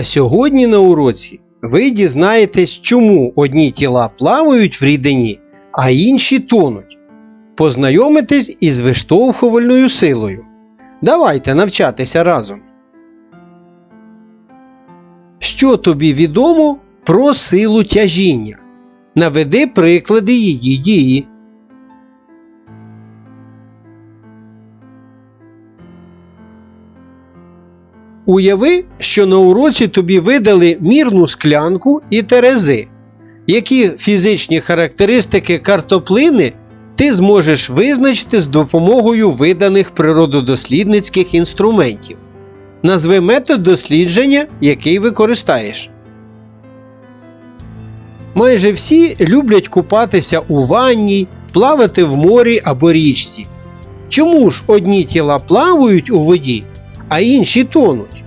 А сьогодні на уроці ви дізнаєтесь, чому одні тіла плавають в рідині, а інші тонуть. Познайомитесь із виштовхувальною силою. Давайте навчатися разом. Що тобі відомо про силу тяжіння? Наведи приклади її дії. Уяви, що на уроці тобі видали мірну склянку і терези. Які фізичні характеристики картоплини ти зможеш визначити з допомогою виданих природодослідницьких інструментів? Назви метод дослідження, який використаєш. Майже всі люблять купатися у ванні, плавати в морі або річці. Чому ж одні тіла плавають у воді, а інші тонуть?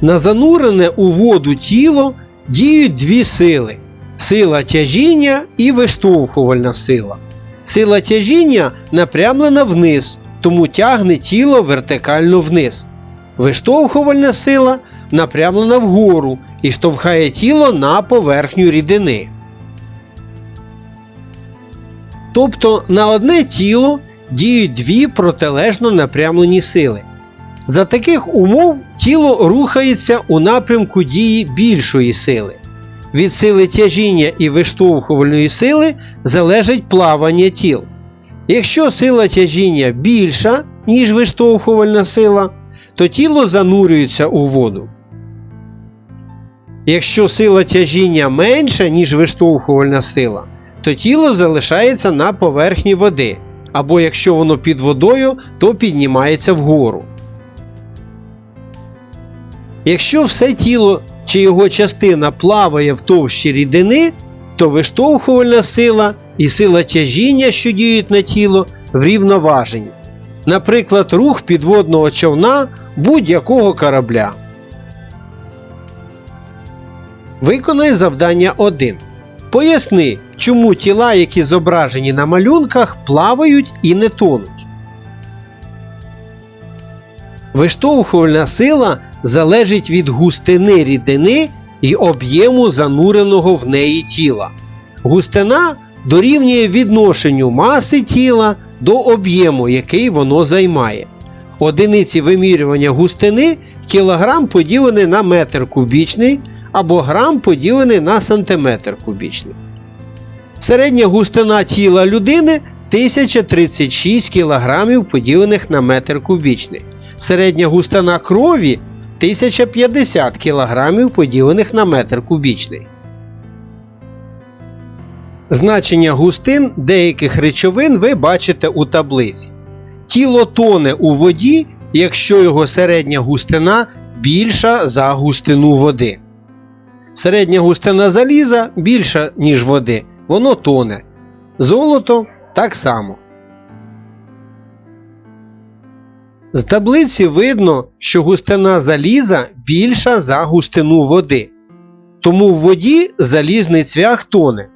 На занурене у воду тіло діють дві сили сила тяжіння і виштовхувальна сила. Сила тяжіння напрямлена вниз, тому тягне тіло вертикально вниз. Виштовхувальна сила напрямлена вгору і штовхає тіло на поверхню рідини. Тобто на одне тіло діють дві протилежно напрямлені сили. За таких умов тіло рухається у напрямку дії більшої сили. Від сили тяжіння і виштовхувальної сили залежить плавання тіл. Якщо сила тяжіння більша, ніж виштовхувальна сила, то тіло занурюється у воду. Якщо сила тяжіння менша, ніж виштовхувальна сила, то тіло залишається на поверхні води, або якщо воно під водою, то піднімається вгору. Якщо все тіло чи його частина плаває в товщі рідини, то виштовхувальна сила і сила тяжіння, що діють на тіло, врівноважені. Наприклад, рух підводного човна будь-якого корабля. Виконай завдання 1. Поясни, чому тіла, які зображені на малюнках, плавають і не тонуть. Виштовхувальна сила залежить від густини рідини і об'єму зануреного в неї тіла. Густина дорівнює відношенню маси тіла до об'єму, який воно займає. Одиниці вимірювання густини кілограм поділений на метр кубічний або грам поділений на сантиметр кубічний. Середня густина тіла людини 1036 кг поділених на метр кубічний. Середня густина крові 1050 кг поділених на метр кубічний. Значення густин деяких речовин ви бачите у таблиці. Тіло тоне у воді, якщо його середня густина більша за густину води. Середня густина заліза більша, ніж води, воно тоне. Золото так само. З таблиці видно, що густина заліза більша за густину води. Тому в воді залізний цвях тоне.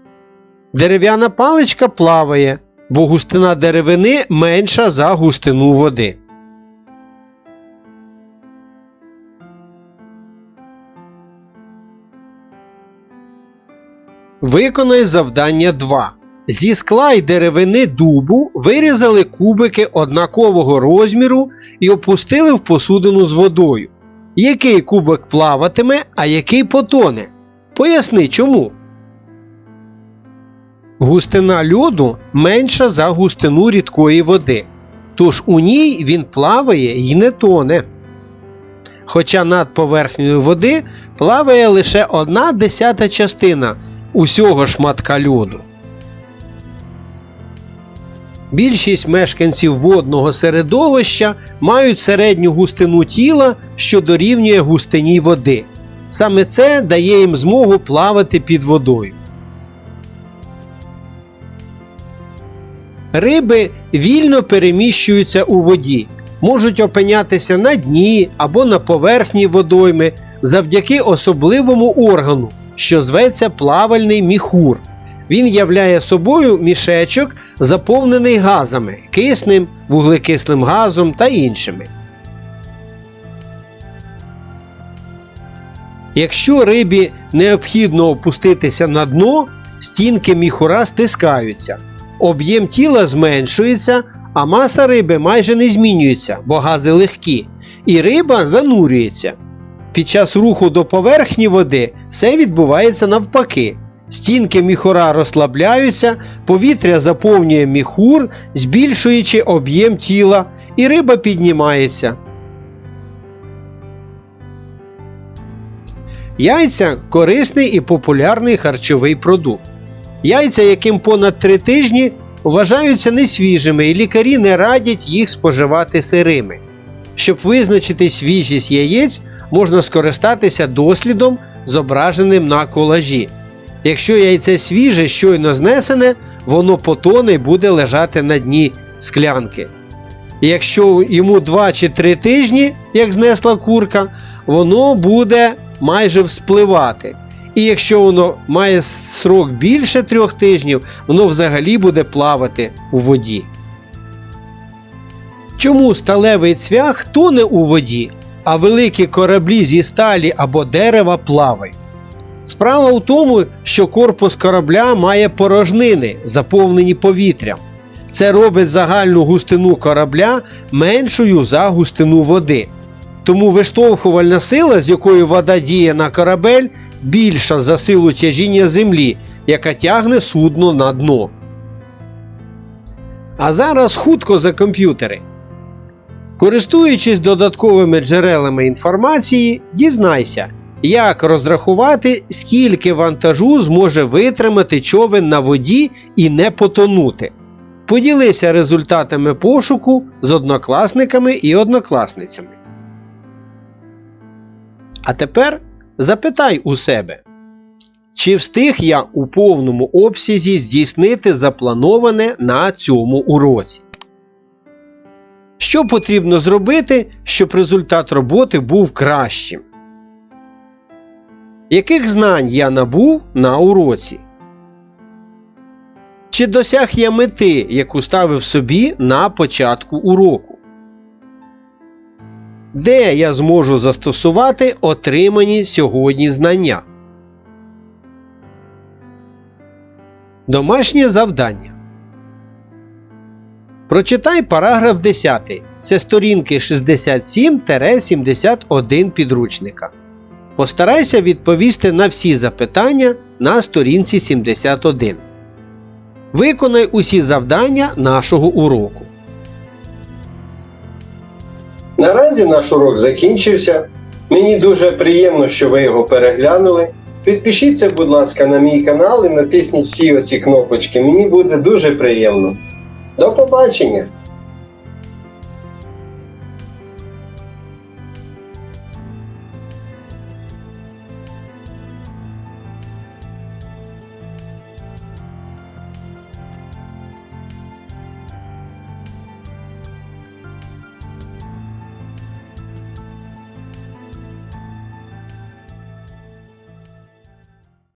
Дерев'яна паличка плаває, бо густина деревини менша за густину води. Виконай завдання 2. Зі скла й деревини дубу вирізали кубики однакового розміру і опустили в посудину з водою. Який кубик плаватиме, а який потоне? Поясни чому. Густина льоду менша за густину рідкої води, тож у ній він плаває і не тоне. Хоча над поверхнею води плаває лише одна десята частина усього шматка льоду. Більшість мешканців водного середовища мають середню густину тіла, що дорівнює густині води. Саме це дає їм змогу плавати під водою. Риби вільно переміщуються у воді, можуть опинятися на дні або на поверхні водойми завдяки особливому органу, що зветься плавальний міхур. Він являє собою мішечок, заповнений газами кисним, вуглекислим газом та іншими. Якщо рибі необхідно опуститися на дно, стінки міхура стискаються. Об'єм тіла зменшується, а маса риби майже не змінюється, бо гази легкі, і риба занурюється. Під час руху до поверхні води все відбувається навпаки. Стінки міхура розслабляються, повітря заповнює міхур, збільшуючи об'єм тіла, і риба піднімається. Яйця корисний і популярний харчовий продукт. Яйця, яким понад 3 тижні, вважаються несвіжими і лікарі не радять їх споживати сирими. Щоб визначити свіжість яєць, можна скористатися дослідом, зображеним на колажі. Якщо яйце свіже, щойно знесене, воно потоне і буде лежати на дні склянки. Якщо йому 2 чи 3 тижні, як знесла курка, воно буде майже вспливати. І якщо воно має срок більше 3 тижнів, воно взагалі буде плавати у воді. Чому сталевий цвях тоне у воді, а великі кораблі зі сталі або дерева плавають? Справа в тому, що корпус корабля має порожнини, заповнені повітрям. Це робить загальну густину корабля меншою за густину води. Тому виштовхувальна сила, з якою вода діє на корабель, більша за силу тяжіння землі, яка тягне судно на дно. А зараз хутко за комп'ютери. Користуючись додатковими джерелами інформації, дізнайся, як розрахувати, скільки вантажу зможе витримати човен на воді і не потонути. Поділися результатами пошуку з однокласниками і однокласницями. А тепер запитай у себе, чи встиг я у повному обсязі здійснити заплановане на цьому уроці? Що потрібно зробити, щоб результат роботи був кращим? Яких знань я набув на уроці? Чи досяг я мети, яку ставив собі на початку уроку? Де я зможу застосувати отримані сьогодні знання? Домашнє завдання. Прочитай параграф 10. Це сторінки 67-71 підручника. Постарайся відповісти на всі запитання на сторінці 71. Виконай усі завдання нашого уроку. Наразі наш урок закінчився. Мені дуже приємно, що ви його переглянули. Підпишіться, будь ласка, на мій канал і натисніть всі оці кнопочки. Мені буде дуже приємно. До побачення!